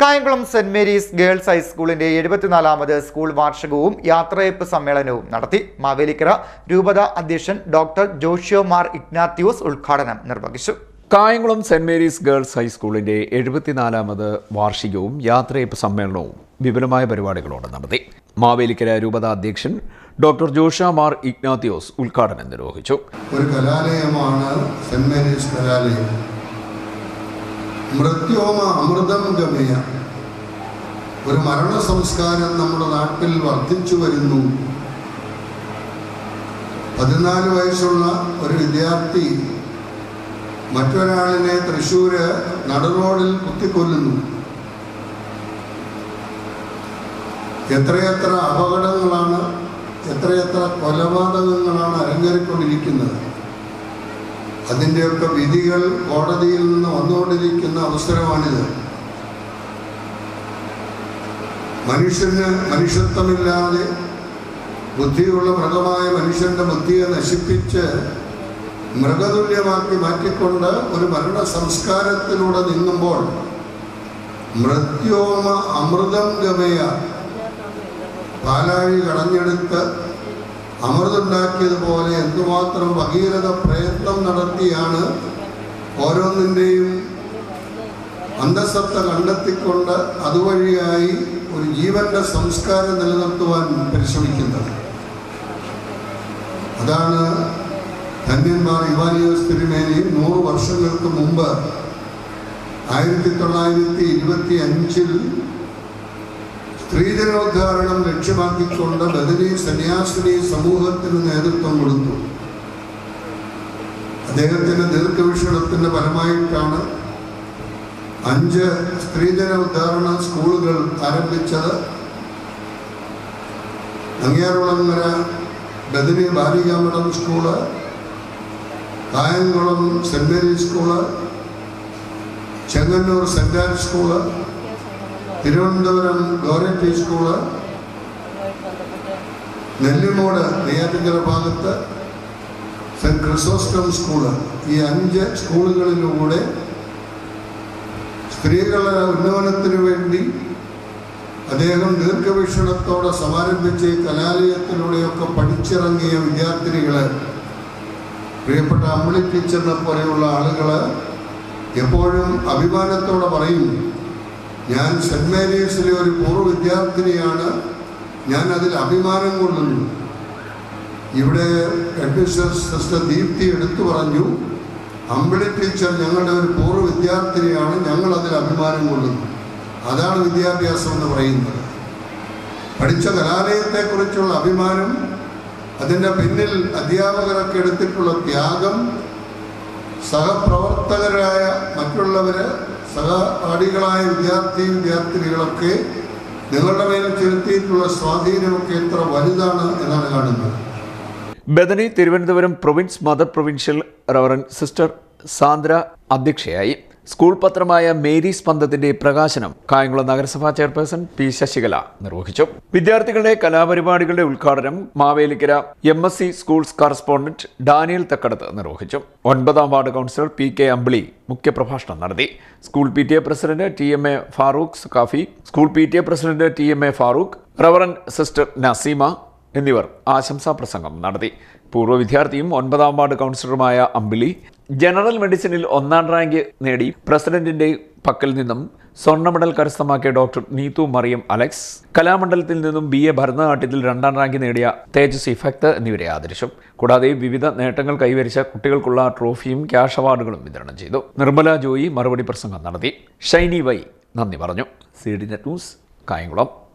Kayamkulam saint Mary's girls ഹൈസ്കൂളിന്റെ എഴുപത്തിനാലാമത് school വാർഷികവും യാത്രയപ്പ് സമ്മേളനവും നടത്തി മാവേലിക്കര രൂപത അധ്യക്ഷൻ ഡോക്ടർ ജോഷിയോ മാർ ഇഗ്നാത്യൂസ് ഉദ്ഘാടനം നിർവഹിച്ചു. കായംകുളം സെന്റ് മേരീസ് ഗേൾസ് ഹൈസ്കൂളിന്റെ എഴുപത്തിനാലാമത് വാർഷികവും യാത്രയപ്പ് സമ്മേളനവും വിപുലമായ പരിപാടികളോടെ നടത്തി. മാവേലിക്കര രൂപത അധ്യക്ഷൻ ഡോക്ടർ ജോഷ മാർ ഇഗ്നാത്തിയോസ് ഉദ്ഘാടനം നിർവഹിച്ചു. ഒരു കലാലയമാണ് സെന്റ് മേരീസ് കലാലയം. മൃത്യോമ അമൃതം ഗമയ. ഒരു മരണ സംസ്കാരം നമ്മുടെ നാട്ടിൽ വർദ്ധിച്ചു വരുന്നു. പതിനാല് വയസ്സുള്ള ഒരു വിദ്യാർത്ഥി മറ്റൊരാളിനെ തൃശ്ശൂര് നടുറോഡിൽ കുത്തിക്കൊല്ലുന്നു. എത്രയെത്ര അപകടങ്ങളാണ് എത്രയെത്ര കൊലപാതകങ്ങളാണ് അരങ്ങേറിക്കൊണ്ടിരിക്കുന്നത് അതിന്റെയൊക്കെ വിധികൾ കോടതിയിൽ നിന്ന് വന്നുകൊണ്ടിരിക്കുന്ന അവസരമാണിത്. മനുഷ്യന് മനുഷ്യത്വമില്ലാതെ ബുദ്ധിയുള്ള മൃഗമായ മനുഷ്യന്റെ ബുദ്ധിയെ നശിപ്പിച്ച് മൃഗതുല്യമാക്കി മാറ്റിക്കൊണ്ട് ഒരു മരണ സംസ്കാരത്തിലൂടെ നീങ്ങുമ്പോൾ മൃത്യോമ അമൃതം ഗമയ പാലാഴി കടഞ്ഞെടുത്ത് അമൃതുണ്ടാക്കിയതുപോലെ എന്തുമാത്രം ഭഗീരഥ പ്രയത്നം നടത്തിയാണ് ഓരോന്നിന്റെയും അന്തസത്ത കണ്ടെത്തിക്കൊണ്ട് അതുവഴിയായി ഒരു ജീവന്റെ സംസ്കാരം നിലനിർത്തുവാൻ പരിശ്രമിക്കുന്നത്. അതാണ് ധന്യന്മാർ ഇവാനിയോസ് തിരുമേനി നൂറ് വർഷങ്ങൾക്ക് മുമ്പ് ആയിരത്തി തൊള്ളായിരത്തി ഇരുപത്തി അഞ്ചിൽ സ്ത്രീജനോദ്ധാരണം ലക്ഷ്യമാക്കിക്കൊണ്ട് ബദരി സന്യാസിനി സമൂഹത്തിന് നേതൃത്വം കൊടുത്തു. അദ്ദേഹത്തിന്റെ ദീർഘവിഷണത്തിന്റെ ഫലമായിട്ടാണ് അഞ്ച് സ്ത്രീധന ഉദ്ധാരണ സ്കൂളുകൾ ആരംഭിച്ചത്. അങ്ങേറുളങ്ങര ബദരി Balikamadom school Kayamkulam saint Mary's school Chengannur saint and school Thiruvananthapuram Goretti school Nellimoodu Neyyattinkara ഭാഗത്ത് സെന്റ് ക്രിസോസ്റ്റം സ്കൂൾ. ഈ അഞ്ച് സ്കൂളുകളിലൂടെ സ്ത്രീകളുടെ ഉന്നമനത്തിന് വേണ്ടി അദ്ദേഹം ദീർഘവീക്ഷണത്തോടെ സമാരംഭിച്ച് കലാലയത്തിലൂടെയൊക്കെ പഠിച്ചിറങ്ങിയ വിദ്യാർത്ഥിനികൾ പ്രിയപ്പെട്ട അമ്പിളി ടീച്ചറിനെ പോലെയുള്ള ആളുകൾ എപ്പോഴും അഭിമാനത്തോടെ പറയും ഞാൻ സെന്റ് മേരീസിലെ ഒരു പൂർവ വിദ്യാർത്ഥിനിയാണ്. ഞാൻ അതിൽ അഭിമാനം കൊള്ളുന്നു. ഇവിടെ സിസ്റ്റർ ദീപ്തി എടുത്തു പറഞ്ഞു അമ്പിളി ടീച്ചർ ഞങ്ങളുടെ ഒരു പൂർവ വിദ്യാർത്ഥിനിയാണ് ഞങ്ങൾ അതിൽ അഭിമാനം കൊള്ളുന്നു. അതാണ് വിദ്യാഭ്യാസം എന്ന് പറയുന്നത്. പഠിച്ച കലാലയത്തെക്കുറിച്ചുള്ള അഭിമാനം അതിന്റെ പിന്നിൽ അധ്യാപകരൊക്കെ എടുത്തിട്ടുള്ള ത്യാഗം സഹപ്രവർത്തകരായ മറ്റുള്ളവര് സഹപാഠികളായ വിദ്യാർത്ഥി വിദ്യാർത്ഥിനികളൊക്കെ നിങ്ങളുടെ മേൽ ചെലുത്തിയിട്ടുള്ള സ്വാധീനമൊക്കെ എത്ര വലുതാണ് എന്നാണ് കാണുന്നത്. Bethany Thiruvananthapuram province mother provincial reverend sister Sandra അധ്യക്ഷയായി. സ്കൂൾ പത്രമായ മേരി സ്പന്ദത്തിന്റെ പ്രകാശനം കായംകുളം നഗരസഭാ ചെയർപേഴ്സൺ പി ശശികല നിർവഹിച്ചു. വിദ്യാർത്ഥികളുടെ കലാപരിപാടികളുടെ ഉദ്ഘാടനം Mavelikkara M S C schools correspondent Daniel Thakkadath നിർവഹിച്ചു. ഒൻപതാം ward councillor P K Ambili മുഖ്യപ്രഭാഷണം നടത്തി. School P T A president T M A Farooq Sakhafi school P T A president T M A Farooq reverend sister Naseema എന്നിവർ ആശംസാ പ്രസംഗം നടത്തി. പൂർവ വിദ്യാർത്ഥിയും ഒൻപതാം വാർഡ് കൗൺസിലറുമായ അമ്പിളി ജനറൽ മെഡിസിനിൽ ഒന്നാം റാങ്ക് നേടി പ്രസിഡന്റിന്റെ പക്കൽ നിന്നും സ്വർണ മെഡൽ കരസ്ഥമാക്കിയ ഡോക്ടർ നീതു മറിയം അലക്സ് കലാമണ്ഡലത്തിൽ നിന്നും ബി എ ഭരതനാട്യത്തിൽ രണ്ടാം റാങ്ക് നേടിയ തേജസ് ഇഫക്ത് എന്നിവരെ ആദരിച്ചു. കൂടാതെ വിവിധ നേട്ടങ്ങൾ കൈവരിച്ച കുട്ടികൾക്കുള്ള ട്രോഫിയും ക്യാഷ് അവാർഡുകളും വിതരണം ചെയ്തു. നിർമ്മല ജോയി മറുപടി പ്രസംഗം നടത്തി. ഷൈനി വൈ നന്ദി പറഞ്ഞു. C D net news Kayamkulam.